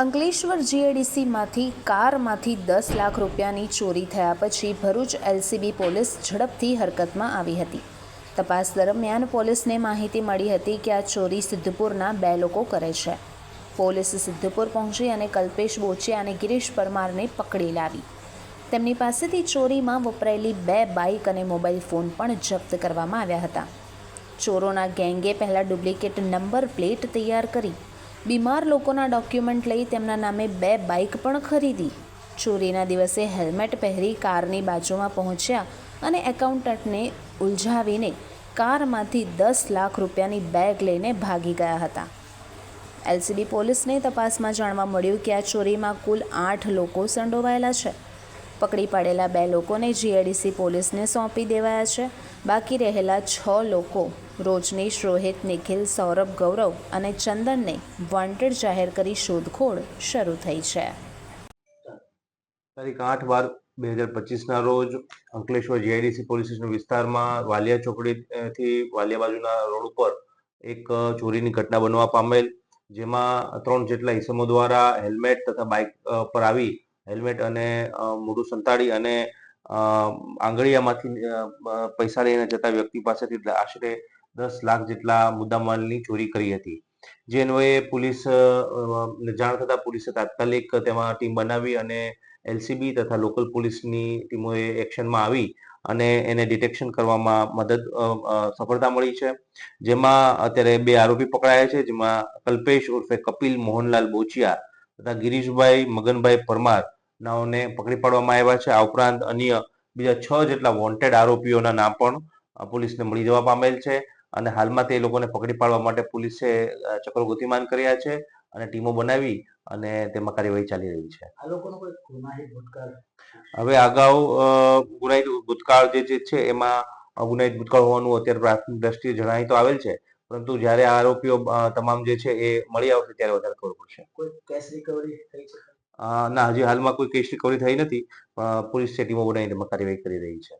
અંકલેશ્વર જીએડીસીમાંથી કારમાંથી દસ લાખ રૂપિયાની ચોરી થયા પછી ભરૂચ એલસીબી પોલીસ ઝડપથી હરકતમાં આવી હતી. તપાસ દરમિયાન પોલીસને માહિતી મળી હતી કે આ ચોરી સિદ્ધપુરના બે લોકો કરે છે. પોલીસ સિદ્ધપુર પહોંચી અને કલ્પેશ બોચિયા અને ગિરીશ પરમારને પકડી લાવી. તેમની પાસેથી ચોરીમાં વપરાયેલી બે બાઇક અને મોબાઈલ ફોન પણ જપ્ત કરવામાં આવ્યા હતા. ચોરોના ગેંગે પહેલાં ડુપ્લિકેટ નંબર પ્લેટ તૈયાર કરી બીમાર લોકોના ડોક્યુમેન્ટ લઈ તેમના નામે બે બાઇક પણ ખરીદી. ચોરીના દિવસે હેલ્મેટ પહેરી કારની બાજુમાં પહોંચ્યા અને એકાઉન્ટન્ટને ઉલઝાવીને કારમાંથી દસ લાખ રૂપિયાની બેગ લઈને ભાગી ગયા હતા. એલસીબી પોલીસને તપાસમાં જાણવા મળ્યું કે આ ચોરીમાં કુલ આઠ લોકો સંડોવાયેલા છે. પકડી પાડેલા બે લોકોને જીઆઈડીસી પોલીસને સોંપી દેવાયા છે. બાકી રહેલા છ લોકો, રોજનીશ, રોહિત, નિખિલ, સૌરભ, ગૌરવ અને ચંદનને વોન્ટેડ જાહેર કરી શોધખોળ શરૂ થઈ છે. તારીખ આઠ બાર બે હજાર પચીસના રોજ અંકલેશ્વર જીઆઈડીસી પોલીસ વિસ્તારમાં વાલિયા ચોકડીથી વાલિયા બાજુના રોડ ઉપર એક ચોરીની ઘટના બનવા પામેલ, જેમાં ત્રણ જેટલા ઇસમો દ્વારા હેલ્મેટ તથા બાઇક પર આવી હેલ્મેટ અને મોઢું સંતાડી અને આંગળીયામાંથી પૈસા લઈને જતા વ્યક્તિ પાસેથી આશરે દસ લાખ જેટલા મુદ્દામાલની ચોરી કરી હતી. જે અન્વયે પોલીસ જાણ થતા પોલીસે તાત્કાલિક તેમાં ટીમ બનાવી અને એલસીબી તથા લોકલ પોલીસની ટીમોએ એક્શનમાં આવી અને એને ડિટેક્શન કરવામાં મદદ સફળતા મળી છે. જેમાં અત્યારે બે આરોપી પકડાયા છે, જેમાં કલ્પેશ ઉર્ફે કપિલ મોહનલાલ બોચિયા તથા ગિરીશભાઈ મગનભાઈ પરમાર નાઓને પકડી પાડવામાં આવ્યા છે. આ ઉપરાંત અન્ય બીજા છ જેટલા વોન્ટેડ આરોપીઓના નામ પણ પોલીસને મળી જવા પામેલ છે અને હાલમાં તે લોકોને પકડી પાડવા માટે પોલીસે ચક્રો ગતિમાન કર્યા છે અને ટીમો બનાવી અને તેમાં કાર્યવાહી ચાલી રહી છે. આ લોકોનો કોઈ ગુનાહિત ભૂતકાળ? હવે અગાઉ ગુનાહિત ભૂતકાળ જે જે છે એમાં ગુનાહિત ભૂતકાળ હોવાનું અત્યારે પ્રાથમિક દ્રષ્ટિએ જણાવી તો આવેલ છે. પરંતુ જ્યારે આ આરોપીઓ તમામ જે છે એ મળી આવશે ત્યારે વધારે ખબર પડશે. કોઈ કેશ રિકવરી થઈ છે? ના, હજી હાલમાં કોઈ કેસ રિકવરી થઈ નથી પોલીસ છે, ટીમો બનાવીને કાર્યવાહી કરી રહી છે.